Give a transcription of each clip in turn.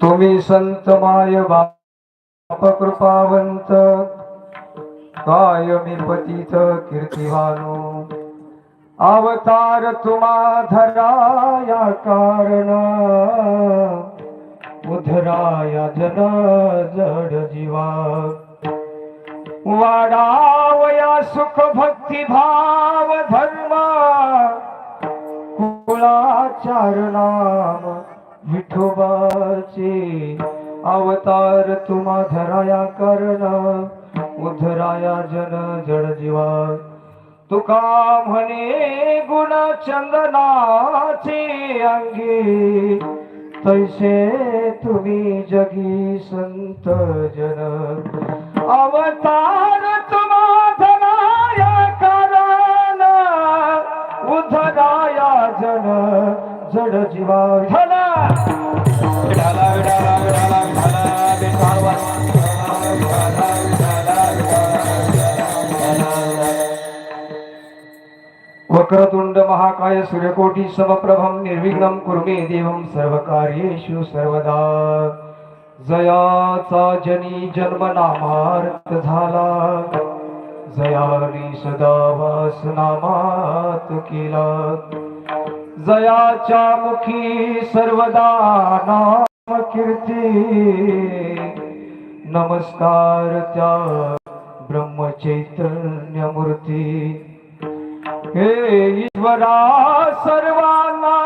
तुम्ही संत माय बाप कृपावंत कायमी पतित कीर्तिवानो। अवतार तुमा धराया कारण उधराया जन जड जीवा। वाडावया सुख भक्ती भाव धर्म चार नाम विठोबाचे. अवतार तुम्हा धराया कर्ण उधराया जन जड जीवा. तुका म्हणे गुण चंदनाचे अंगी. तैसे तुम्ही जगी संत जन. अवतार जड जीवा झाला विठाला, विठाला, विठाला, विठाला, विठाला, विठाला, विठाला, वक्रतुंड महाकाय सूर्यकोटी समप्रभम निर्विघ्नं कुर्मे देवम देवं सर्वकार्येषु सर्वदा. जयाचा जनी जन्म नामार्थ झाला. जयाने सदा वास नामात केला. जयाच्या मुखी सर्वदा नाम कीर्ती नमस्कार त्या ब्रह्मचैतन्य मूर्ती हे ईश्वरा सर्वांना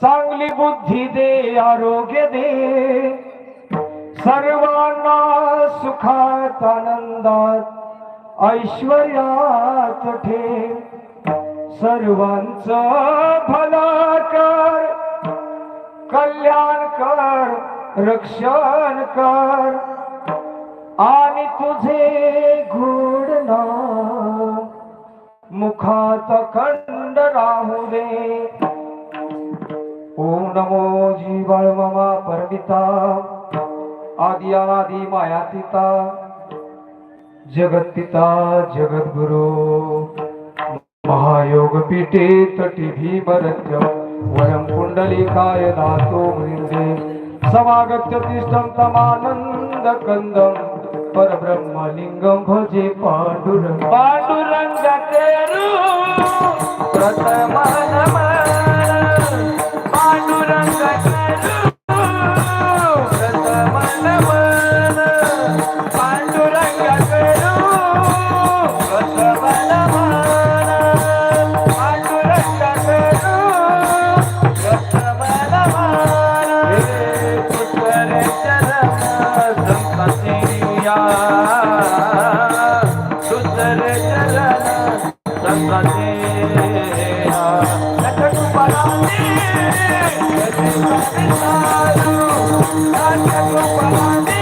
चांगली बुद्धी दे आरोग्य दे. सर्वांना सुखात आनंदात ऐश्वर्यात ठेव. सर्वांचा भला कर कल्याण कर रक्षण कर आणि तुझे घोडना मुखात खंड राहू दे. ओम नमो जीवळ ममा परमिता आदि अनादि मायातिता जगत्पिता जगद्गुरु. पीठे तटी भीमरत्य वरं कुंडलिकाय दातो वृंदे समागत्य तिष्ठं तमानंद कंदं परब्रह्मलिंगं भजे पांडुरंग. तेरू. प्रथम Thank you.